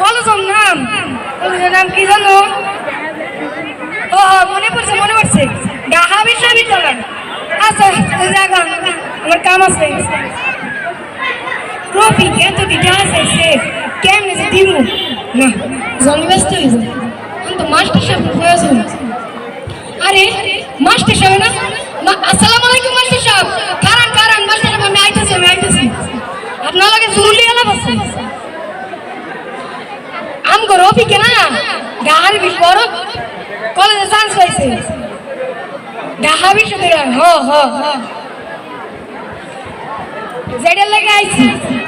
কলেজের নাম কলেজের নাম কি জানো? ও মনে পড়ছে মনে পড়ছে, ডাহা বিশ্ববিদ্যালয়। আচ্ছা জায়গা আমার কাম আছে। রফি এত ডিটেলস আছে কেমনে দিমু? না। যায় আমি তো মাস্টার সাহেব প্রয়োজন আরে, মাস্টার সাহেব না? আসসালামু আলাইকুম, মাস্টার সাহেব। কারণ কারণ মাস্টার সাহেব, আমি আইতেছি আমি আইতেছি। আপনার লাগে জরুরি আলাপ আছে। আম গো রফি কে না, গাহার বিশ বড় কলেজে চান্স পাইছে। ঢাকা বিশ্ববিদ্যালয় হ হ হ। যেটার লাগে আইছি।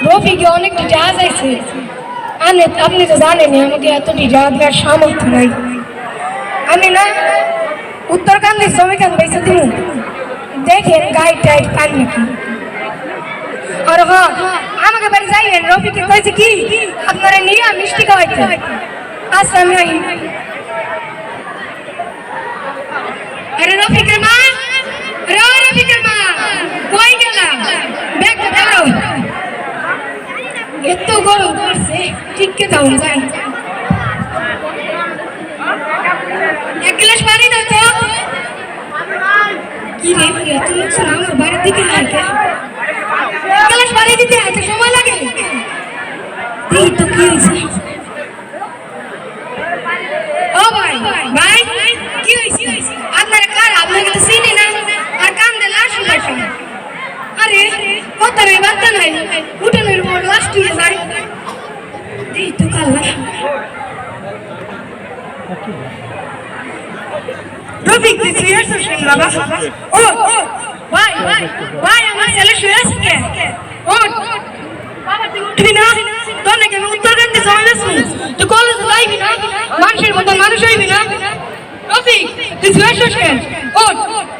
রফিকে অনেক জাহাজ আইছে। আপনি আপনি তো জানেন আমাকে এত জাহাজ দেওয়ার সামর্থ্য নাই। আমি না উত্তরকান্দের শ্রমিকান বেঁচে দিব দেখেন গাইড টাইড পান নাকি। আর হ, আমাকে বাড়ি যাইয়েন, রফিকে কয়েছে কি, আপনারা নিয়ে মিষ্টি খাওয়াইতে। আচ্ছা আমি আরে রফিকের এত গরম। করছে টিকে দাও যাই এক গ্লাস পানি দাও তো। কি রে? তুমি লোকজন আমার বাড়ির দিকে হাইকে এক গ্লাস পানি দিতে এত সময় লাগে এই তো কি হয়েছে ও ভাই ভাই কি হয়েছে আপনারা কার আপনাকে তো চিনি না আর কান দিয়ে লাশ উঠাইছে আরে কত রে বার্তা নাই উঠানোর পর লাশ তুলে যায় এই তো কাল লাশ রফিক, তুই শুয়ে আছিস কেন বাবা? ও ও ভাই ভাই ভাই, আমার ছেলে শুয়ে আছে কে? ও বাবা তুই উঠবি না, তোর নাকি আমি উত্তর গান্ধী সময় বেসবো তুই কলেজে যাইবি না? মানুষের মতন মানুষ হইবি না? রফিক, তুই শুয়ে আছিস কেন উঠ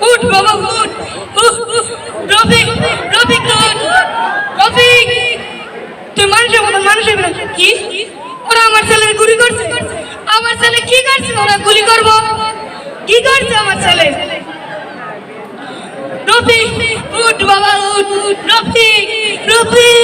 উঠ বাবা উঠ। রফিক রফিক রফিক, তুই মানুষের মতন মানুষ হইবি না? কি ওরা আমার ছেলের গুলি করছে আমার ছেলে কি করছে ওরা গুলি করব? কি করছে আমার ছেলে? রফিক উঠ বাবা উঠ রফিক রফিক।